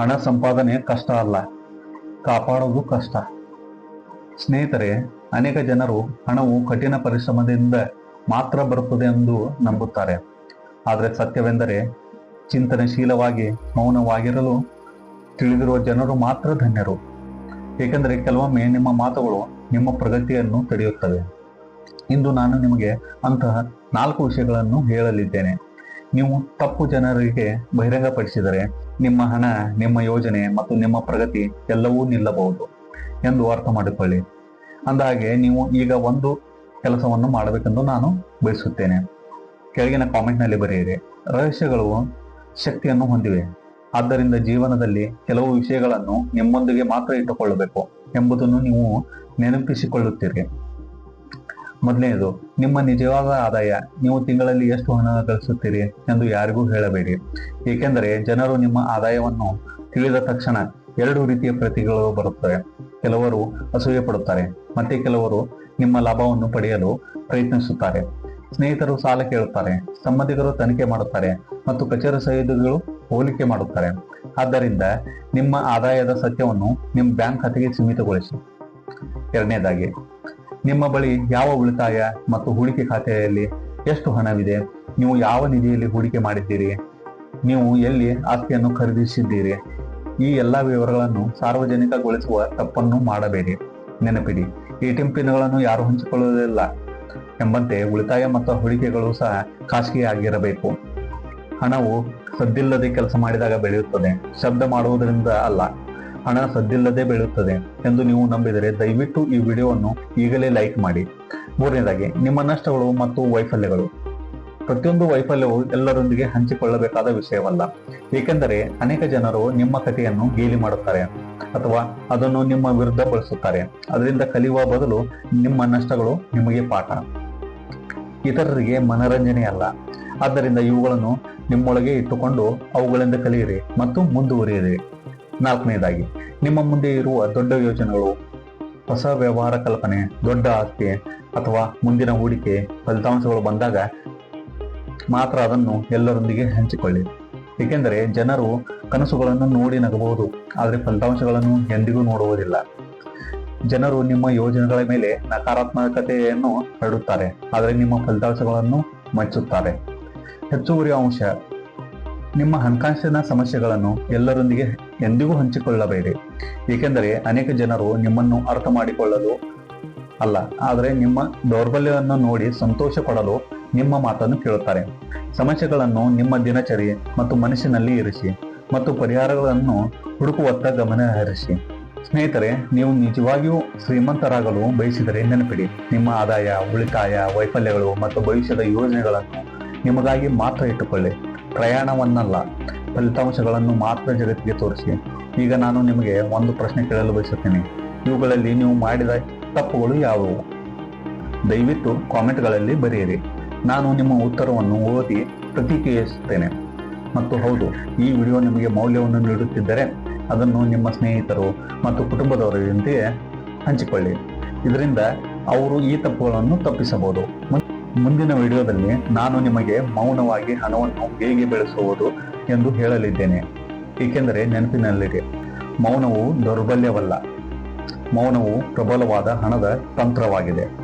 ಹಣ ಸಂಪಾದನೆ ಕಷ್ಟ ಅಲ್ಲ. ಕಾಪಾಡೋದು ಕಷ್ಟ. ಸ್ನೇಹಿತರೆ, ಅನೇಕ ಜನರು ಹಣವು ಕಠಿಣ ಪರಿಶ್ರಮದಿಂದ ಮಾತ್ರ ಬರುತ್ತದೆ ಎಂದು ನಂಬುತ್ತಾರೆ. ಆದರೆ ಸತ್ಯವೆಂದರೆ ಚಿಂತನಶೀಲವಾಗಿ, ಮೌನವಾಗಿರಲು ತಿಳಿದಿರುವ ಜನರು ಮಾತ್ರ ಧನ್ಯರು. ಏಕೆಂದರೆ ಕೆಲವೊಮ್ಮೆ ನಿಮ್ಮ ಮಾತುಗಳು ನಿಮ್ಮ ಪ್ರಗತಿಯನ್ನು ತಡೆಯುತ್ತವೆ. ಇಂದು ನಾನು ನಿಮಗೆ ಅಂತಹ ನಾಲ್ಕು ವಿಷಯಗಳನ್ನು ಹೇಳಲಿದ್ದೇನೆ. ನೀವು ತಪ್ಪು ಜನರಿಗೆ ಬಹಿರಂಗಪಡಿಸಿದರೆ ನಿಮ್ಮ ಹಣ, ನಿಮ್ಮ ಯೋಜನೆ ಮತ್ತು ನಿಮ್ಮ ಪ್ರಗತಿ ಎಲ್ಲವೂ ನಿಲ್ಲಬಹುದು ಎಂದು ಅರ್ಥ ಮಾಡಿಕೊಳ್ಳಿ. ಅಂದಹಾಗೆ ನೀವು ಈಗ ಒಂದು ಕೆಲಸವನ್ನು ಮಾಡಬೇಕೆಂದು ನಾನು ಬಯಸುತ್ತೇನೆ. ಕೆಳಗಿನ ಕಾಮೆಂಟ್ನಲ್ಲಿ ಬರೆಯಿರಿ, ರಹಸ್ಯಗಳು ಶಕ್ತಿಯನ್ನು ಹೊಂದಿವೆ. ಆದ್ದರಿಂದ ಜೀವನದಲ್ಲಿ ಕೆಲವು ವಿಷಯಗಳನ್ನು ನಿಮ್ಮೊಂದಿಗೆ ಮಾತ್ರ ಇಟ್ಟುಕೊಳ್ಳಬೇಕು ಎಂಬುದನ್ನು ನೀವು ನೆನಪಿಸಿಕೊಳ್ಳುತ್ತೀರಿ. ಮೊದಲನೆಯದು ನಿಮ್ಮ ನಿಜವಾದ ಆದಾಯ ನೀವು ತಿಂಗಳಲ್ಲಿ ಎಷ್ಟು ಹಣ ಗಳಿಸುತ್ತೀರಿ ಎಂದು ಯಾರಿಗೂ ಹೇಳಬೇಡಿ. ಏಕೆಂದರೆ ಜನರು ನಿಮ್ಮ ಆದಾಯವನ್ನು ತಿಳಿದ ತಕ್ಷಣ ಎರಡು ರೀತಿಯ ಪ್ರತಿಗಳು ಬರುತ್ತವೆ. ಕೆಲವರು ಅಸೂಯೆ ಪಡುತ್ತಾರೆ, ಮತ್ತೆ ಕೆಲವರು ನಿಮ್ಮ ಲಾಭವನ್ನು ಪಡೆಯಲು ಪ್ರಯತ್ನಿಸುತ್ತಾರೆ. ಸ್ನೇಹಿತರು ಸಾಲ ಕೇಳುತ್ತಾರೆ, ಸಂಬಂಧಿಕರು ತನಿಖೆ ಮಾಡುತ್ತಾರೆ ಮತ್ತು ಕಚೇರಿ ಸಹಿತಗಳು ಹೋಲಿಕೆ ಮಾಡುತ್ತಾರೆ. ಆದ್ದರಿಂದ ನಿಮ್ಮ ಆದಾಯದ ಸತ್ಯವನ್ನು ನಿಮ್ಮ ಬ್ಯಾಂಕ್ ಖಾತೆಗೆ ಸೀಮಿತಗೊಳಿಸಿ. ಎರಡನೇದಾಗಿ ನಿಮ್ಮ ಬಳಿ ಯಾವ ಉಳಿತಾಯ ಮತ್ತು ಹೂಡಿಕೆ ಖಾತೆಯಲ್ಲಿ ಎಷ್ಟು ಹಣವಿದೆ? ನೀವು ಯಾವ ನಿಧಿಯಲ್ಲಿ ಹೂಡಿಕೆ ಮಾಡಿದ್ದೀರಿ? ನೀವು ಎಲ್ಲಿ ಆಸ್ತಿಯನ್ನು ಖರೀದಿಸಿದ್ದೀರಿ? ಈ ಎಲ್ಲ ವಿವರಗಳನ್ನು ಸಾರ್ವಜನಿಕಗೊಳಿಸುವ ತಪ್ಪನ್ನು ಮಾಡಬೇಡಿ. ನೆನಪಿಡಿ, ಎಟಿಎಂ ಪಿನ್ಗಳನ್ನು ಯಾರು ಹಂಚಿಕೊಳ್ಳುವುದಿಲ್ಲ ಎಂಬಂತೆ ಉಳಿತಾಯ ಮತ್ತು ಹೂಡಿಕೆಗಳು ಸಹ ಖಾಸಗಿಯಾಗಿರಬೇಕು ಹಣವು ಸದ್ದಿಲ್ಲದೆ ಕೆಲಸ ಮಾಡಿದಾಗ ಬೆಳೆಯುತ್ತದೆ. ಶಬ್ದ ಮಾಡುವುದರಿಂದ ಅಲ್ಲ. ಹಣ ಸದ್ದಿಲ್ಲದೆ ಬೆಳೆಯುತ್ತದೆ ಎಂದು ನೀವು ನಂಬಿದರೆ ದಯವಿಟ್ಟು ಈ ವಿಡಿಯೋವನ್ನು ಈಗಲೇ ಲೈಕ್ ಮಾಡಿ. ಮೂರನೇದಾಗಿ, ನಿಮ್ಮ ನಷ್ಟಗಳು ಮತ್ತು ವೈಫಲ್ಯಗಳು. ಪ್ರತಿಯೊಂದು ವೈಫಲ್ಯವು ಎಲ್ಲರೊಂದಿಗೆ ಹಂಚಿಕೊಳ್ಳಬೇಕಾದ ವಿಷಯವಲ್ಲ. ಏಕೆಂದರೆ ಅನೇಕ ಜನರು ನಿಮ್ಮ ಕಥೆಯನ್ನು ಗೇಲಿ ಮಾಡುತ್ತಾರೆ ಅಥವಾ ಅದನ್ನು ನಿಮ್ಮ ವಿರುದ್ಧ ಬಳಸುತ್ತಾರೆ. ಅದರಿಂದ ಕಲಿಯುವ ಬದಲು ನಿಮ್ಮ ನಷ್ಟಗಳು ನಿಮಗೆ ಪಾಠ. ಇತರರಿಗೆ ಮನರಂಜನೆ ಅಲ್ಲ. ಆದ್ದರಿಂದ ಇವುಗಳನ್ನು ನಿಮ್ಮೊಳಗೆ ಇಟ್ಟುಕೊಂಡು ಅವುಗಳಿಂದ ಕಲಿಯಿರಿ ಮತ್ತು ಮುಂದುವರಿಯಿರಿ. ನಾಲ್ಕನೇದಾಗಿ ನಿಮ್ಮ ಮುಂದೆ ಇರುವ ದೊಡ್ಡ ಯೋಜನೆಗಳು, ಹೊಸ ವ್ಯವಹಾರ ಕಲ್ಪನೆ, ದೊಡ್ಡ ಆಸ್ತಿ ಅಥವಾ ಮುಂದಿನ ಹೂಡಿಕೆ ಫಲಿತಾಂಶಗಳು ಬಂದಾಗ ಮಾತ್ರ ಅದನ್ನು ಎಲ್ಲರೊಂದಿಗೆ ಹಂಚಿಕೊಳ್ಳಿ. ಏಕೆಂದರೆ ಜನರು ಕನಸುಗಳನ್ನು ನೋಡಿ ನಗಬಹುದು, ಆದರೆ ಫಲಿತಾಂಶಗಳನ್ನು ಎಂದಿಗೂ ನೋಡುವುದಿಲ್ಲ. ಜನರು ನಿಮ್ಮ ಯೋಜನೆಗಳ ಮೇಲೆ ನಕಾರಾತ್ಮಕತೆಯನ್ನು ಹರಡುತ್ತಾರೆ, ಆದರೆ ನಿಮ್ಮ ಫಲಿತಾಂಶಗಳನ್ನು ಮಚ್ಚುತ್ತಾರೆ. ಹೆಚ್ಚುವರಿ ಅಂಶ, ನಿಮ್ಮ ಹಣಕಾಸಿನ ಸಮಸ್ಯೆಗಳನ್ನು ಎಲ್ಲರೊಂದಿಗೆ ಎಂದಿಗೂ ಹಂಚಿಕೊಳ್ಳಬೇಡಿ. ಏಕೆಂದರೆ ಅನೇಕ ಜನರು ನಿಮ್ಮನ್ನು ಅರ್ಥ ಮಾಡಿಕೊಳ್ಳಲು ಅಲ್ಲ, ಆದರೆ ನಿಮ್ಮ ದೌರ್ಬಲ್ಯವನ್ನು ನೋಡಿ ಸಂತೋಷ ಪಡಲು ನಿಮ್ಮ ಮಾತನ್ನು ಕೇಳುತ್ತಾರೆ. ಸಮಸ್ಯೆಗಳನ್ನು ನಿಮ್ಮ ದಿನಚರಿ ಮತ್ತು ಮನಸ್ಸಿನಲ್ಲಿ ಇರಿಸಿ ಮತ್ತು ಪರಿಹಾರಗಳನ್ನು ಹುಡುಕುವತ್ತ ಗಮನ ಹರಿಸಿ. ಸ್ನೇಹಿತರೆ, ನೀವು ನಿಜವಾಗಿಯೂ ಶ್ರೀಮಂತರಾಗಲು ಬಯಸಿದರೆ ನೆನಪಿಡಿ, ನಿಮ್ಮ ಆದಾಯ, ಉಳಿತಾಯ, ವೈಫಲ್ಯಗಳು ಮತ್ತು ಭವಿಷ್ಯದ ಯೋಜನೆಗಳನ್ನು ನಿಮಗಾಗಿ ಮಾತ್ರ ಇಟ್ಟುಕೊಳ್ಳಿ. ಪ್ರಯಾಣವನ್ನಲ್ಲ ಫಲಿತಾಂಶಗಳನ್ನು ಮಾತ್ರ ಜಗತ್ತಿಗೆ ತೋರಿಸಿ. ಈಗ ನಾನು ನಿಮಗೆ ಒಂದು ಪ್ರಶ್ನೆ ಕೇಳಲು ಬಯಸುತ್ತೇನೆ. ಇವುಗಳಲ್ಲಿ ನೀವು ಮಾಡಿದ ತಪ್ಪುಗಳು ಯಾವುವು? ದಯವಿಟ್ಟು ಕಾಮೆಂಟ್ಗಳಲ್ಲಿ ಬರೆಯಿರಿ. ನಾನು ನಿಮ್ಮ ಉತ್ತರವನ್ನು ಓದಿ ಪ್ರತಿಕ್ರಿಯಿಸುತ್ತೇನೆ. ಮತ್ತು ಹೌದು, ಈ ವಿಡಿಯೋ ನಿಮಗೆ ಮೌಲ್ಯವನ್ನು ನೀಡುತ್ತಿದ್ದರೆ ಅದನ್ನು ನಿಮ್ಮ ಸ್ನೇಹಿತರು ಮತ್ತು ಕುಟುಂಬದವರೊಂದಿಗೆ ಹಂಚಿಕೊಳ್ಳಿ. ಇದರಿಂದ ಅವರು ಈ ತಪ್ಪುಗಳನ್ನು ತಪ್ಪಿಸಬಹುದು. ಮುಂದಿನ ವಿಡಿಯೋದಲ್ಲಿ ನಾನು ನಿಮಗೆ ಮೌನವಾಗಿ ಹಣವನ್ನು ಹೇಗೆ ಬೆಳೆಸುವುದು ಎಂದು ಹೇಳಲಿದ್ದೇನೆ. ಏಕೆಂದರೆ ನೆನಪಿನಲ್ಲಿದೆ ಮೌನವು ದೌರ್ಬಲ್ಯವಲ್ಲ. ಮೌನವು ಪ್ರಬಲವಾದ ಹಣದ ತಂತ್ರವಾಗಿದೆ.